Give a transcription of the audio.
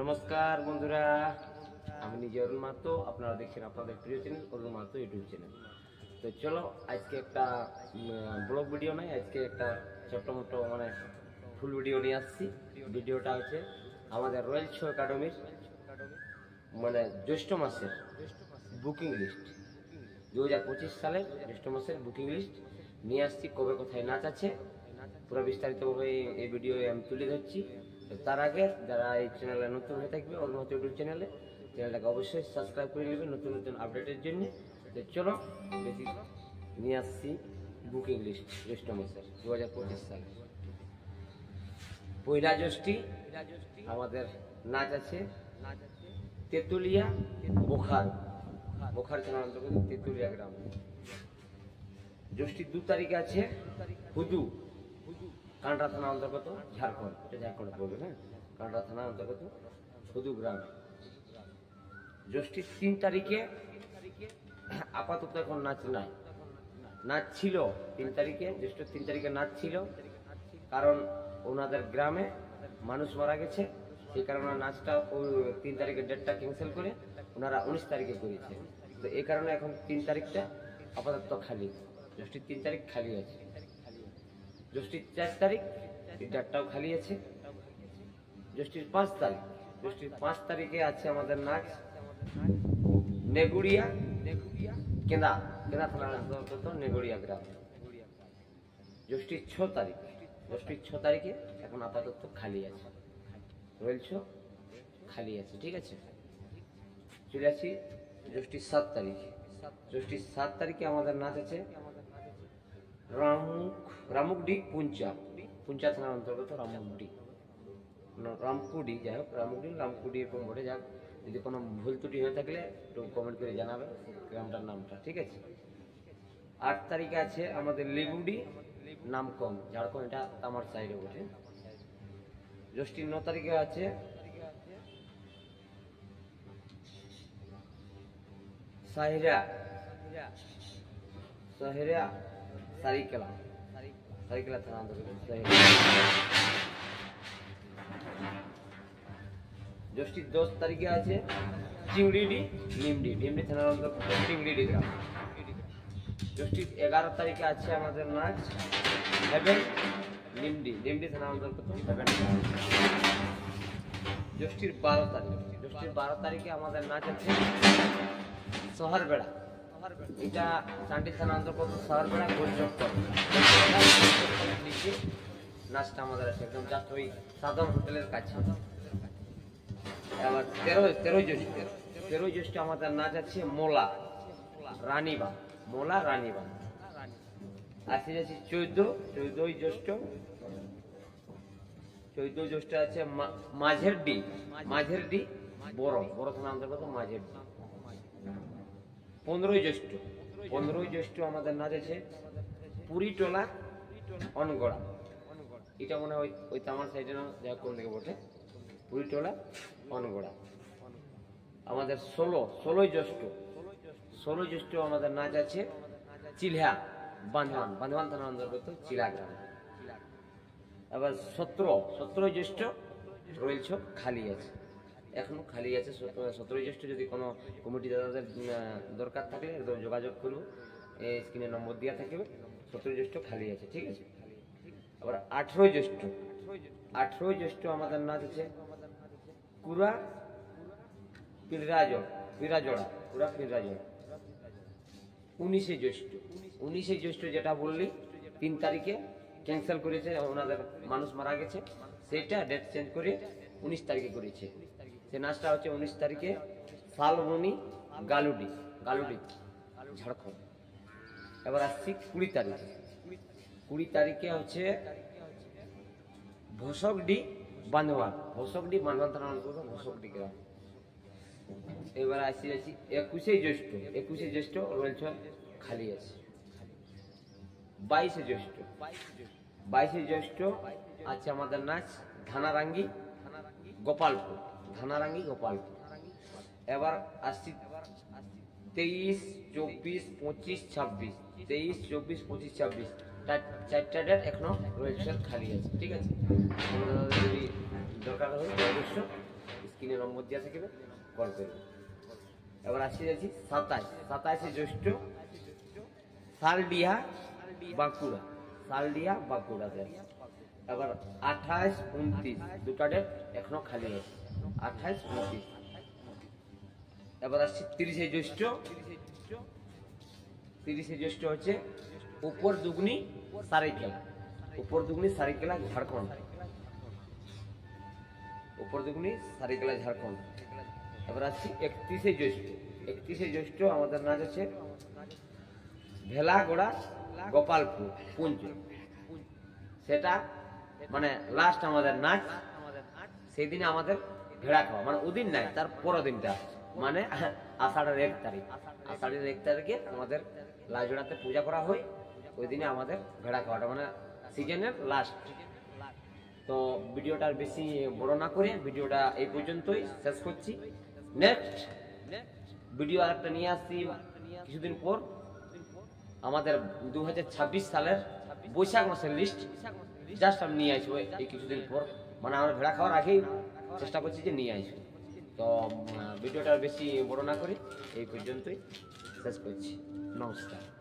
নমস্কার বন্ধুরা, আমি নিজে অরুণ মাহাতো, আপনারা দেখছেন আপনাদের প্রিয় channel Arun Mahato YouTube channel তো চলো, আজকে একটা ব্লগ ভিডিও নাই আজকে একটা ছোট্ট মোটো মানে ফুল ভিডিও নিয়ে আসছি। ভিডিওটা হচ্ছে আমাদের রয়্যাল শো একাডেমির মানে জ্যৈষ্ঠ মাসের বুকিং লিস্ট দু হাজার পঁচিশ সালের জ্যৈষ্ঠ মাসের বুকিং লিস্ট নিয়ে আসছি, কবে কোথায় নাচ আছে, পুরো বিস্তারিতভাবে এই ভিডিও আমি তুলে ধরছি। তার আগে যারা এই চ্যানেলে নতুন হয়ে থাকবে অরুণাচল ইউটিউব চ্যানেলে চ্যানেলটাকে অবশ্যই সাবস্ক্রাইব করে নেবে নতুন নতুন আপডেটের জন্য। তো চলো বেশি নিয়ে আসছি বুকিং লিস্ট জ্যৈষ্ঠ মাসের দু হাজার পঁচিশ সালে। পয়লা জ্যৈষ্ঠী আমাদের নাচ আছে, তেঁতুলিয়া বোখার। বোখার থানার অন্তর্গত তেঁতুলিয়া গ্রাম। জ্যৈষ্ঠীর দু তারিখে আছে হুদু। কান্ডা থানা অন্তর্গত ঝাড়খণ্ড। এটা ঝাড়খণ্ড পড়বে হ্যাঁ কান্ডা থানা অন্তর্গত হুদু গ্রাম। জ্যৈষ্ঠীর তিন তারিখে আপাতত এখন নাচ নাই। নাচ ছিল তিন তারিখে, জ্যৈষ্ঠ তিন তারিখে নাচ ছিল। কারণ ওনাদের গ্রামে মানুষ মারা গেছে। সেই কারণে নাচটা ওই তিন তারিখের ডেটটা ক্যান্সেল করে ওনারা উনিশ তারিখে করেছে। তো এই কারণে এখন তিন তারিখটা আপাতত খালি। জ্যৈষ্ঠীর তিন তারিখ খালি আছে। জ্যৈষ্ঠীর চার তারিখ, এই খালি আছে। জ্যৈষ্ঠীর পাঁচ তারিখ জ্যৈষ্ঠীর পাঁচ তারিখে আছে আমাদের নাচ নেগুড়িয়া কেন্দা কেন্দা থানার অন্তর্গত নেগুড়িয়া গ্রাম। জ্যৈষ্ঠীর ছ তারিখ জ্যৈষ্ঠীর ছ তারিখে এখন আপাতত খালি আছে। রয়েছ খালি আছে, ঠিক আছে? চলে আসি জ্যৈষ্ঠীর সাত তারিখ। জ্যৈষ্ঠীর সাত তারিখে আমাদের নাচ আছে। রামুক রামুকডি পুঞ্চা পুঞ্চা থানার অন্তর্গত রামুকডি রামপুডি যাই হোক রামুকডি রামপুডি এরকম বলে যাক। যদি কোনো ভুল ত্রুটি হয়ে থাকলে একটু কমেন্ট করে জানাবে গ্রামটার নামটা, ঠিক আছে? আট তারিখে আছে আমাদের লেবুডি নামকম, ঝাড়খণ্ড, এটা তামার সাইডে বটে। জ্যৈষ্ঠীর ন তারিখে আছে সাহিরা। সাহিরা সারিকেলা সারিকেলা থানা অন্তর্গত জ্যৈষ্ঠীর দশ তারিখে আছে চিংড়িডি নিমডি নিমডি থানার অন্তর্গত চিংড়িডি গ্রাম জ্যৈষ্ঠীর এগারো তারিখে আছে আমাদের নাচ হেভেন নিমডি নিমডি থানার অন্তর্গত হেভেন। জ্যৈষ্ঠীর বারো তারিখ জ্যৈষ্ঠীর বারো তারিখে আমাদের নাচ আছে শহর বেড়া আমাদের তেরো, তেরোই জ্যৈষ্ঠ আমাদের নাচ আছে মোলা রানীবা মোলা রানীবা আসি যাচ্ছি চৌদ্দ চৌদ্দই জ্যৈষ্ঠ। চৌদ্দ জ্যৈষ্ঠ আছে মাঝের ডি মাঝের ডি বড়। বড় থানা অন্তর্গত মাঝের ডি পনেরোই জ্যৈষ্ঠ পনেরোই জ্যৈষ্ঠ আমাদের নাচ আছে পুরীটোলা অনগড়া। এটা মনে হয় ওই তামার সাইডে না যা কোন দিকে বটে। পুরী পুরীটোলা অনগড়া। আমাদের ষোলো, ষোলোই জ্যৈষ্ঠ ষোলোই জ্যৈষ্ঠ আমাদের নাচ আছে চিলহা, বান্ধবান বান্ধবান থানার অন্তর্গত চিলা গ্রাম এবার সতেরো, সতেরোই জ্যৈষ্ঠ রয়েল ছক খালি আছে। এখনও খালি আছে সতেরোই জ্যৈষ্ঠ যদি কোনো কমিটি দাদাদের দরকার থাকলে একদম যোগাযোগ করব এই স্ক্রিনে নম্বর দেওয়া থাকবে, সতেরোই জ্যৈষ্ঠ খালি আছে, ঠিক আছে? আবার আঠেরোই জ্যৈষ্ঠ আঠেরোই জ্যৈষ্ঠ আমাদের নাচ আছে কুরা পিঁড়াজড়, পিঁড়াজড়া, কুড়া পিঁড়াজড়া। উনিশে জ্যৈষ্ঠ উনিশে জ্যৈষ্ঠ যেটা বললি, তিন তারিখে ক্যান্সেল করেছে, ওনাদের মানুষ মারা গেছে, সেটা ডেট চেঞ্জ করে উনিশ তারিখে করেছে। সে নাচটা হচ্ছে উনিশ তারিখে শালবনি গালুডি গালুডি, ঝাড়খণ্ড। এবার আসছি কুড়ি তারিখ। কুড়ি তারিখে হচ্ছে ভোসকডি বান্ধবান ভোসকডি বান্ধবান থানা অন্তর্গত ভোসকডি গ্রাম। এবার আসি আসি একুশে জ্যৈষ্ঠ একুশে জ্যৈষ্ঠ রয়েছে খালি আছে। বাইশে জ্যৈষ্ঠ বাইশে জ্যৈষ্ঠ আছে আমাদের নাচ ধানারাঙ্গি, গোপালপুর। ধানারাঙ্গি গোপাল এবার আসছি তেইশ, চব্বিশ, পঁচিশ, ছাব্বিশ। তেইশ, চব্বিশ, পঁচিশ, ছাব্বিশ। চার- চারটা ডেট এখনও রয়েছে, খালি আছে, ঠিক আছে? যদি দরকার হয় অবশ্য স্ক্রিনে নম্বর দেওয়া থাকবে কল করবে। এবার আসি যাচ্ছি সাতাশ। সাতাশে জ্যৈষ্ঠ শালডিহা বাঁকুড়া। শালডিহা বাঁকুড়াতে। আছে। এবার আঠাশ, উনত্রিশ। দুটা ডেট এখনও খালি আছে। আঠাশ উনত্রিশ এবার আসছি তিরিশে জ্যৈষ্ঠ। তিরিশে জ্যৈষ্ঠ হচ্ছে উপর দুগুনি সারাইকেলা উপর দুগুনি সারাইকেলা ঝাড়খণ্ড। উপর দুগুনি সারাইকেলা ঝাড়খণ্ড। এবার আসছি একত্রিশে জ্যৈষ্ঠ। একত্রিশে জ্যৈষ্ঠ আমাদের নাচ আছে ভেলাগড়া গোপালপুর পুঞ্জ। সেটা মানে লাস্ট আমাদের নাচ। সেই দিনে আমাদের ভেড়া খাওয়া মানে ওদিন নাই, তার পরের দিনটা মানে আষাঢ়ের এক তারিখ। আষাঢ়ের এক তারিখে আমাদের লাজোড়াতে পূজা করা হয়, ওই দিনে আমাদের ভেড়া খাওয়াটা মানে সিজনের লাস্ট তো ভিডিওটা আর বেশি বড় না করে ভিডিওটা এই পর্যন্তই শেষ করছি। নেক্সট ভিডিও আরেকটা নিয়ে আসছি কিছুদিন পর। আমাদের দু হাজার ছাব্বিশ সালের বৈশাখ মাসের লিস্ট জাস্ট আমি নিয়ে আসব এই কিছুদিন পর। মানে আমার ভেড়া খাওয়ার আগেই চেষ্টা করছি যে নিয়ে আসব। তো ভিডিওটা বেশি বড় না করে, এই পর্যন্তই। শেষ করছি। নমস্কার।